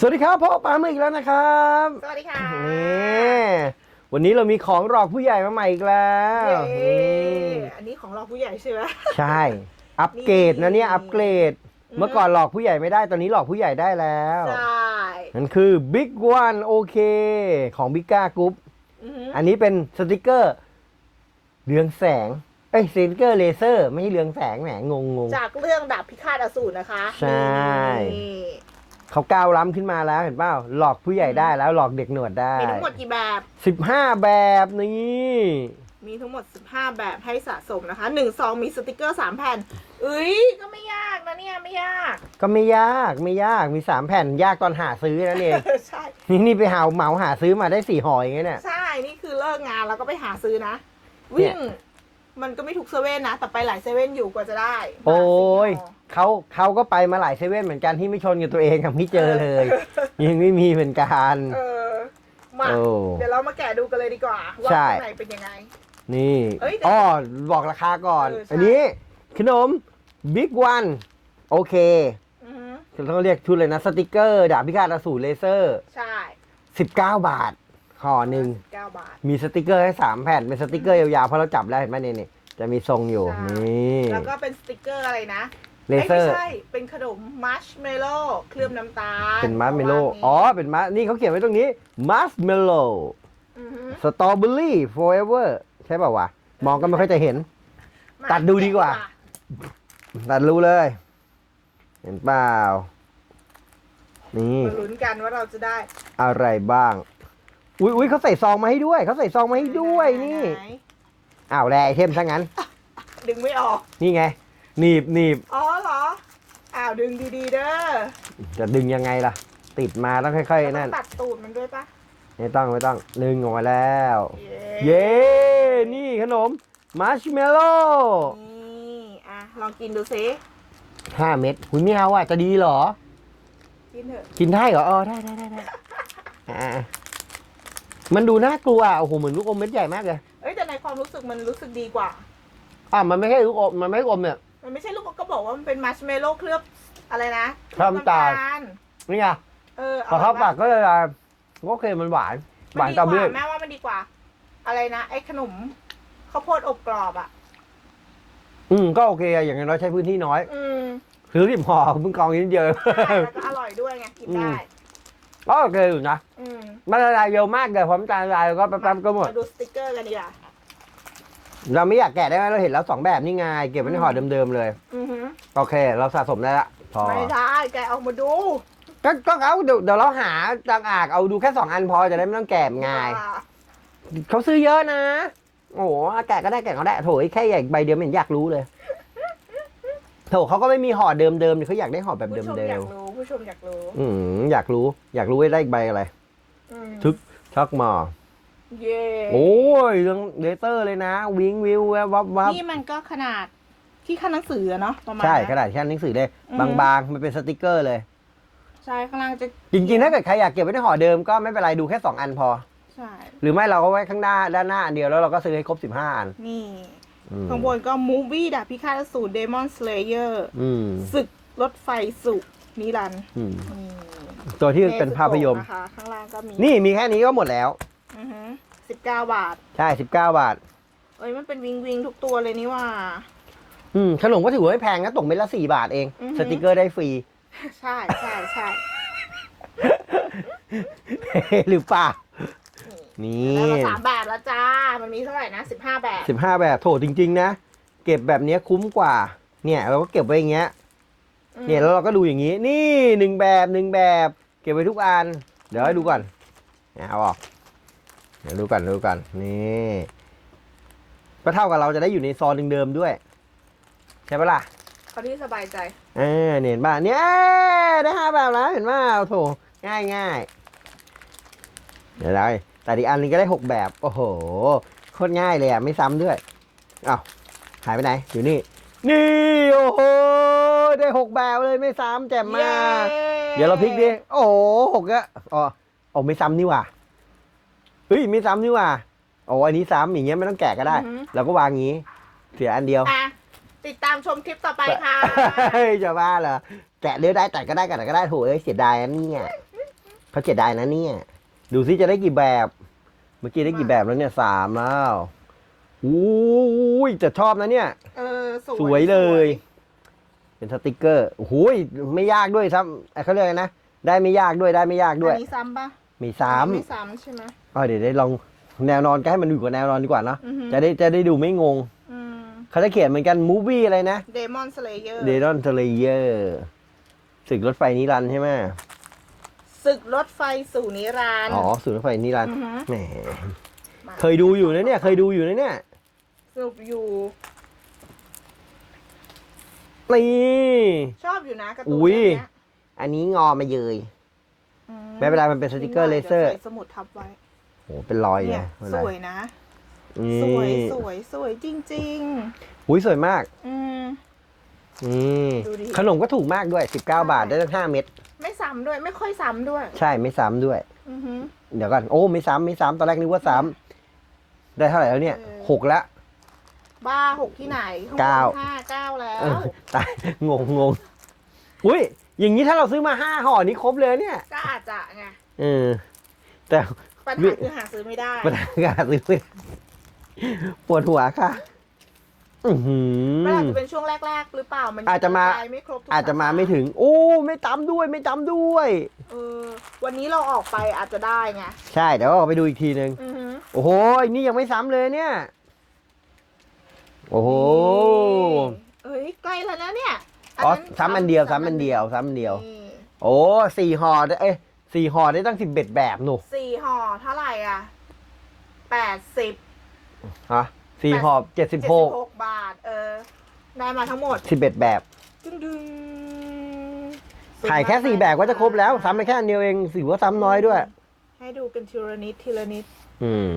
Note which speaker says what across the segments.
Speaker 1: สวัสดีครับพ่อปามาอีกแล้วนะครับ
Speaker 2: สวัสดีค่ะ
Speaker 1: นี่วันนี้เรามีของหลอกผู้ใหญ่มาใหม่อีกแล้ว
Speaker 2: เย้
Speaker 1: นี่
Speaker 2: อันนี้ของเราผู้ใหญ่ใช่ไหม
Speaker 1: ใช่ อัปเกรดนะเนี่ย
Speaker 2: นี่
Speaker 1: อัปเกรดเมื่อก่อนหลอกผู้ใหญ่ไม่ได้ ตอนนี้หลอกผู้ใหญ่ได้แล้ว
Speaker 2: ใช่
Speaker 1: นั่นคือ Big One โอเคของบิก้ากรุ๊ป
Speaker 2: อือหือ
Speaker 1: อันนี้เป็นสติกเกอร์เรืองแสง เอ้ยสติกเกอร์เลเซอร์ ไม่ใช่เรืองแสงแหมงงงง
Speaker 2: จากเรื่องดาบพิฆาตอสูรนะคะ
Speaker 1: ใช่
Speaker 2: นี่
Speaker 1: เขาก้าวล้ำขึ้นมาแล้วเห็นเปล่าหลอกผู้ใหญ่ได้แล้วหลอกเด็กหนวดได้
Speaker 2: มีทั้งหมดกี่แบบ
Speaker 1: สิบห้าแบบนี้
Speaker 2: มีทั้งหมด 15 แบบให้สะสมนะคะ1ซองมีสติกเกอร์ 3 แผ่นเอ้ยก็ไม่ยากนะเนี่ยไม่ยาก
Speaker 1: ก็ไม่ยากไม่ยากมีสามแผ่นยากตอนหาซื้อนั่นเอง
Speaker 2: ใช่
Speaker 1: นี่นี่ไปหาเหมาหาซื้อมาได้สี่ห่ออย่างเงี้ยเนี่ย
Speaker 2: ใช่นี่คือเลิกงานแล้วก็ไปหาซื้อนะ วิ่ง มันก็ไม่ถูกเซเว่นนะแต่ไปหลายเซเว่นอยู่กว่าจะได้
Speaker 1: โอ้ย
Speaker 2: มาสี่ห่อ
Speaker 1: เขาเขาก็ไปมาหลายเซเว่นเหมือนกันที่ไม่ชนกับตัวเองอะไม่เจอเลย ยังไม่มีเหมือนกัน
Speaker 2: เออมา
Speaker 1: โอ้
Speaker 2: เดี๋ยวเรามาแกะดูกันเลยดีกว่า ว่า
Speaker 1: ใช่
Speaker 2: ข้างในเป็นยังไง
Speaker 1: นี่
Speaker 2: เอ้ยเดี๋ยว
Speaker 1: อ้อบอกราคาก่อน
Speaker 2: เออใช่
Speaker 1: อันนี้ขนมบิ๊กวันโอเค
Speaker 2: อือหือ
Speaker 1: เขาเรียกชุดเลยนะสติกเกอร์ ดาบพิฆาตอสูรเลเซอร์
Speaker 2: ใช่
Speaker 1: 19 บาทห่อหนึ่ง
Speaker 2: เก้าบาท
Speaker 1: มีสติกเกอร์ให้3แผ่นเป็นสติกเกอร์ยาวๆเพราะเราจับแล้วเห็นไหมเนี่ยนี่จะมีทรงอยู่
Speaker 2: ใช่
Speaker 1: นี่
Speaker 2: แล้วก็เป็นสติกเกอร์อะไรนะ
Speaker 1: เลเซอร์
Speaker 2: ยไม่ใช่ เป็นขนมมัชเมลโล่เคลือบน้ำตาล
Speaker 1: เป็นมัสเมลโล่
Speaker 2: ประาณนี้
Speaker 1: อ๋อ เป็นมัสนี่เขาเขียนไว้ตรงนี้มัสเมลโล่
Speaker 2: อหือ
Speaker 1: สตรอเบอรี่ forever ใช่ป่าวะ มองก็ไม่ค่อยจะเห็น
Speaker 2: มา
Speaker 1: ตัดดูดีกว่า ตัดรู้เลย เห็นเปล่า นี่
Speaker 2: มาลุ้นกันว่าเราจะได้
Speaker 1: อะไรบ้าง อุ้ยอุ้ยเขาใส่ซองมาให้ด้วย เขาใส่ซองมาให้ด้วยนี่
Speaker 2: ไห
Speaker 1: อ้าวแลไอเทมซะงั้น
Speaker 2: ดึงไม่ออก
Speaker 1: นี่ไงหนีบหนีบ
Speaker 2: อ๋อเหรออ้าวดึงดีๆเด้อ
Speaker 1: จะดึงยังไงล่ะ ติดมาต้องค่อย
Speaker 2: เรา
Speaker 1: ๆ
Speaker 2: ต้อ
Speaker 1: นั่
Speaker 2: ง
Speaker 1: น
Speaker 2: ตัดตูดมันด้วยปะ
Speaker 1: ไม่ต้องไม่ต้องดึงออกมาแล้ว
Speaker 2: เย้
Speaker 1: เย้นี่ขนมมาร์ชเมลโล่
Speaker 2: นี่อะลองกินดูซิ
Speaker 1: ห้าเม็ดหุยไม่เอาอะจะดีเหรอ
Speaker 2: กินเถอะ
Speaker 1: กินได้เหรออ๋อได้ได้ได้ได้อ่ามันดูน่ากลัวอะโอ้โหเหมือนลูกอมเม็ดใหญ่มากเลย
Speaker 2: เอ้ยแต่ในความรู้สึกมันรู้สึกดีกว่า
Speaker 1: อะมันไม่ใช่ลูกอมมันไม่ใช่อมเนี่ย
Speaker 2: มันไม่ใช่ลูกก็บอกว่ามันเป็นมัชเมลโล่เคลือบ อะไรนะ
Speaker 1: เคลือบน้ำตาลนี่ไง
Speaker 2: เออ
Speaker 1: พอเข้าปากก็เลยอะโอเคมันหวาน หวาน
Speaker 2: ดี
Speaker 1: ตาม
Speaker 2: ก
Speaker 1: เลือ
Speaker 2: ว่า
Speaker 1: ด
Speaker 2: แม่ว่ามันดีกว่า อะไรนะไอ้ขนมข้าวโพดอบกรอบอะ
Speaker 1: อืมก็โอเคอะอย่างน้อยใช้พื้นที่น้อย
Speaker 2: อืม
Speaker 1: ซื้อสิบห่อเพิ่งกองนิดเดียว
Speaker 2: ใช่แล้วก็อร่อยด้วยไงกินได้
Speaker 1: ก็โอเคอยู่นะ
Speaker 2: อืม
Speaker 1: มันละลายเร็วมากเลยพร้อมจานละลายแล้วก็แป๊บๆก็หมด
Speaker 2: มาดูสติกเกอร์กันดีกว่า
Speaker 1: เราไม่อยากแกะได้ไหมเราเห็นแล้วสองแบบนี่ไงเก็บไว้ในห่อเดิมๆเลย
Speaker 2: อือหือ
Speaker 1: โอเค เราสะสมได้ละ พอ
Speaker 2: ไม่ได้แกเอามาดู
Speaker 1: ก็ก็เอาเดี๋ยวเดี๋ยวเราหาต่างอากเอาดูแค่สองอันพอจะได้ไม่ต้องแกะง่าย
Speaker 2: อ่า
Speaker 1: เขาซื้อเยอะนะ โอ้โหแกะก็ได้แกะก็ได้โถแค่ใหญ่ใบเดียวไม่เห็นอยากรู้เลยโถเขาก็ไม่มีห่อเดิมๆเนี่ยเขาอยากได้ห่อแบบ
Speaker 2: ผู้ชม
Speaker 1: เดิ
Speaker 2: อยามกรู้ผู้ชมอยากรู้
Speaker 1: ๆอืมอยากรู้ อยากรู้ว่าได้อีกใบอะไร
Speaker 2: อืม
Speaker 1: ทึก ชักมา
Speaker 2: เย่
Speaker 1: โอ้ยเรื่องเลเตอร์เลยนะ วิงวิวแวบวับวับ
Speaker 2: นี่มันก็ขนาด ที่ขั้นหนังสืออะเนาะประมาณ
Speaker 1: ใช่
Speaker 2: นั้น
Speaker 1: กระดาษแค่หนังสือเลย
Speaker 2: อืม
Speaker 1: บางๆมันเป็นสติกเกอร์เลย
Speaker 2: ใช่ข้างล่างจะ
Speaker 1: จริงๆถ้าเกิดใครอยากเก็บไว้ในห่อเดิมก็ไม่เป็นไรดูแค่ 2 อันพอ
Speaker 2: ใช่
Speaker 1: หรือไม่เราก็ไว้ข้างหน้าด้านหน้าอันเดียวแล้วเราก็ซื้อให้ครบ 15 อัน
Speaker 2: นี่
Speaker 1: อืม
Speaker 2: ข้างบนก็มูวี่ดาบพิฆาตอสูรเดมอนสเลเยอร์
Speaker 1: อืม
Speaker 2: ศึกรถไฟสุนิรันดร์
Speaker 1: อืม
Speaker 2: นี่
Speaker 1: ตัวที่เป็นภาพยนตร์
Speaker 2: นะคะข้างล่างก็มี
Speaker 1: นี่มีแค่นี้ก็หมดแล้ว
Speaker 2: สิบเก้าบาท
Speaker 1: ใช่ 19 บาท
Speaker 2: เอ้ยมันเป็นวิงวิงทุกตัวเลยนี่ว่า
Speaker 1: อืมขนมก็ถือว่าไม่แพงนะตกเม็ดละ4บาทเอง
Speaker 2: อือหือ
Speaker 1: สติกเกอร์ได้ฟรี
Speaker 2: ใช่ใช่ใช่
Speaker 1: หรือเปล่านี่
Speaker 2: แล้วมาสามแบบแล้วจ้า มันมีเท่าไหร่นะสิบห้าแบบ
Speaker 1: 15แบบโถจริง ๆ นะ เก็บแบบเนี้ยคุ้มกว่า เนี่ย เราก็เก็บไว้อย่างเงี้ย
Speaker 2: อืม
Speaker 1: เนี่ยแล้วเราก็ดูอย่างนี้ นี่หนึ่งแบบหนึ่งแบบ เก็บไว้ทุกอัน เดี๋ยวให้ดูก่อนเนี่ยเอาออกเดี๋ยวดูก่อนดูก่อนนี่ก็เท่ากับเราจะได้อยู่ในซอนเดิมๆด้วย ใช่ปะล่ะ
Speaker 2: เขาที่สบายใจ
Speaker 1: เออเนี่ยเห็นป่ะเนี่ยได้ห้าแบบแล้วเห็นป่ะโถง่ายง่ายเดี๋ยวได้แต่อีกอันนึงก็ได้หกแบบโอ้โหโคตรง่ายเลยอะไม่ซ้ำด้วยอ้าวหายไปไหนอยู่นี่ นี่โอ้โหได้หกแบบเลยไม่ซ้ำแจ่มมากเดี๋ยวเราพลิกดิโอ้โหหกอะอ๋ออ๋อไม่ซ้ำนี่หว่าเฮ้ยไม่ซ้ำนี่หว่าโอ้อันนี้ซ้ำอย่างเงี้ยไม่ต้องแกะก็ได้
Speaker 2: อือฮึ
Speaker 1: เราก็วางงี้ เสียอันเดียว
Speaker 2: อะ ติดตามชมคลิปต่อไปค่ะ
Speaker 1: เฮ้ยจะบ้าเหรอแกะเลือกได้แต่ก็ได้กันก็ได้โถเอ้ยเสียดายอันนี้เนี่ยเขาเจ็ดได้นะเนี่ย ดูซิจะได้กี่แบบ เมื่อกี้ได้กี่แบบแล้วเนี่ยสามแล้วอู้ยจะชอบนะเนี่ย
Speaker 2: เออสวย
Speaker 1: สวยเลย เป็นสติกเกอร์โอ้โหยไม่ยากด้วยซ้ำเอ้ยเขาเรียกอะไรนะได้ไม่ยากด้วยได้ไม่ยาก
Speaker 2: ส
Speaker 1: ด้
Speaker 2: ว
Speaker 1: วยย
Speaker 2: อันนี้ซ้ำปะ
Speaker 1: มีสาม
Speaker 2: อันนี้ไม่ซ้ำใช่ไหม
Speaker 1: อ๋อเดี๋ยวได้ลองแนวนอนก็ให้มันอยู่กับแนวนอนดีกว่าเนาะ
Speaker 2: อือฮึ
Speaker 1: จะได้จะได้ดูไม่งง
Speaker 2: อืม
Speaker 1: เขาจะเขียนเหมือนกันมูวี่อะไรนะ
Speaker 2: เดมอนสเลเยอร์
Speaker 1: เดรอนเทเลเยอร์ศึกรถไฟนิรันดร์ใช่ไหม
Speaker 2: ศึกรถไฟสู่นิรันดร์
Speaker 1: อ๋อศึกรถไฟนิรันดร์
Speaker 2: อือฮึ
Speaker 1: แหม
Speaker 2: มา
Speaker 1: เคยดูอยู่นะเนี่ยเคยดูอยู่นะเนี่ย
Speaker 2: สนุกอยู่
Speaker 1: นี่
Speaker 2: ชอบอยู่นะการ์ตูน
Speaker 1: อุ๊ย
Speaker 2: เรื่องเนี้ย
Speaker 1: อันนี้งอมาเยย
Speaker 2: อื
Speaker 1: ไม่เป็นไรมันเป็นสติกเกอร์เลเซอร์
Speaker 2: ดี๋ยวใส่สมุดทับไว้
Speaker 1: โอ้เป็นรอยเล
Speaker 2: เนี่ยยสวยนะ
Speaker 1: นี่
Speaker 2: สวยสวยสวยจริง
Speaker 1: อุ้ยสวยมาก
Speaker 2: ๆ อืม
Speaker 1: นี่
Speaker 2: ดูดิ
Speaker 1: ขนมก็ถูกมากด้วย 19 บาทได้ตั้ง5เม็ด
Speaker 2: ไม่ซ้ำด้วยไม่ค่อยซ้ำด้วย
Speaker 1: ใช่ไม่ซ้ำด้วย
Speaker 2: อือฮึ
Speaker 1: เดี๋ยวก่อนโอ้ไม่ซ้ำไม่ซ้ำตอนแรกนึกว่าซ้ำได้เท่าไหร่แล้วเนี่ย
Speaker 2: เออ
Speaker 1: หกแล้ว
Speaker 2: บ้าหกที่ไหนข้งบน
Speaker 1: เก้า
Speaker 2: ห้าเก้าแล้ว
Speaker 1: เออตายงงงงอุ้ยอย่างนี้ถ้าเราซื้อมาห้าห่อนี้ครบเลยเนี่ย
Speaker 2: ก็อาจจะไง
Speaker 1: เออแต่
Speaker 2: ปัญ
Speaker 1: วิ
Speaker 2: หาคือหาซื้อไม่ได้
Speaker 1: ปัญหาการซื้อไม่ได้ ปวดหัวค่ะ อือหื
Speaker 2: มันอาจ
Speaker 1: อ
Speaker 2: จะเป็นช่วงแรก ๆ หรือเปล่า มัน
Speaker 1: อาจจะมา
Speaker 2: กรยไม่ครบทุก
Speaker 1: อาจจะมาไม่ถึง โอ้ ไม่จำด้วยไม่จำด้วย
Speaker 2: เออวันนี้เราออกไปอาจจะได้ไง
Speaker 1: ใช่เดี๋ยวเราไปดูอีกทีนึง
Speaker 2: อือฮึ
Speaker 1: โอ้โหนี่ยังไม่ซ้ำเลยเนี่ย โอ้โห
Speaker 2: เอ้ยใกล้แล้วนะเนี่ย
Speaker 1: อ๋อซ้ำอันเดียวซ้ำอันเดียวซ้ำอันเดียว
Speaker 2: นี่
Speaker 1: โอ้สี่ห่อได้เอ้ยสี่ห่อได้ตั้งสิบเอ็ดแบบหนู
Speaker 2: สี่ห่อเท่าไหร่อะแปดสิบ
Speaker 1: ฮะสี่ห่อเจ็ดสิบ
Speaker 2: เจ็ด
Speaker 1: ห
Speaker 2: สิ
Speaker 1: ก
Speaker 2: บหกบาท เออ ได้มาทั้งหมด
Speaker 1: สิบเอ็ดแบบ
Speaker 2: ดึงดึง
Speaker 1: ขายแค่สี่แบบก็จะครบแล้ว ซ้ำไปแค่อันเดียวเองถือว่าซ้ำน้อยด้วย
Speaker 2: ให้ดูเป็นทีละนิดทีละนิด
Speaker 1: อืม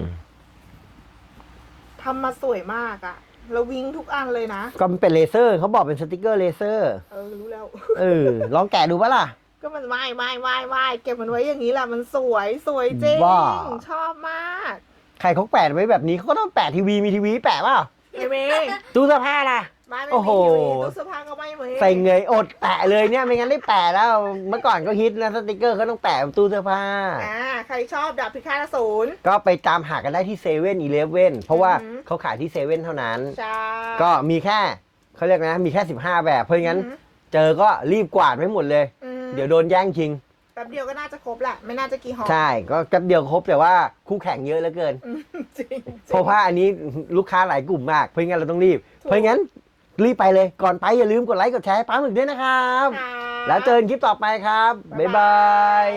Speaker 2: ทำมาสวยมากอะแล้ววิงทุกอันเลยนะ
Speaker 1: ก็มันเป็นเลเซอร์เขาบอกเป็นสติกเกอร์เลเซอร์
Speaker 2: เออ รู้แล้ว
Speaker 1: เออ ลองแกะดูปะล่ะ
Speaker 2: ก็มันไม่ไม่ไม่ไม่เก็บมันไว้อย่างนี้แหละมันสวยสวยจริง
Speaker 1: บ้า
Speaker 2: ชอบมาก
Speaker 1: ใครเขาแปะไว้แบบนี้เขาก็ต้องแปะทีวีมีทีวีแปะเปล่า
Speaker 2: ไม่มี
Speaker 1: ตู้เสื้อผ้าล่ะ
Speaker 2: ไม่ไม่
Speaker 1: โอ้โห
Speaker 2: มีทีวีตู้เสื้อผ้าก็ไม่มี
Speaker 1: ใส่เงยอดแปะเลยเนี่ยไม่งั้นได้แปะแล้ว เมื่อก่อนก็ฮิตนะสติกเกอร์เขาต้องแปะบนตู้เสื้อผ้า
Speaker 2: อ่าใครชอบดาบพิฆาตศูนย์
Speaker 1: ก็ไปตามหากันได้ที่เซเว่นอีเลฟเว่นเพราะว่า
Speaker 2: อือหือ
Speaker 1: เขาขายที่เซเว่นเท่านั้น
Speaker 2: ใช่
Speaker 1: ก็มีแค่เขาเรียกนะ มีแค่ 15 แบบ เพราะงั้น
Speaker 2: อือหือ
Speaker 1: เจอก็รีบกวาดไว้หมดเลย
Speaker 2: อืม
Speaker 1: เดี๋ยวโดนแย่งชิง
Speaker 2: แป๊บเดียวก็น่าจะครบแหละ ไม่น่าจะกี่ห่อ
Speaker 1: ใช่ก็แป๊บเดียวครบแต่ว่าคู่แข่งเยอะเหลือเกิน
Speaker 2: อืมจริง
Speaker 1: เพราะว่าอันนี้ลูกค้าหลายกลุ่มมาก เพราะงั้นเราต้องรีบ
Speaker 2: ถูก
Speaker 1: เพราะงั้นรีบไปเลยก่อนไปอย่าลืมกดไลค์กดแชร์ให้ป้าหมึกด้วยนะครับ
Speaker 2: ค่ะ
Speaker 1: แล้วเจอกันคลิปต่อไปครับ บ๊ายบาย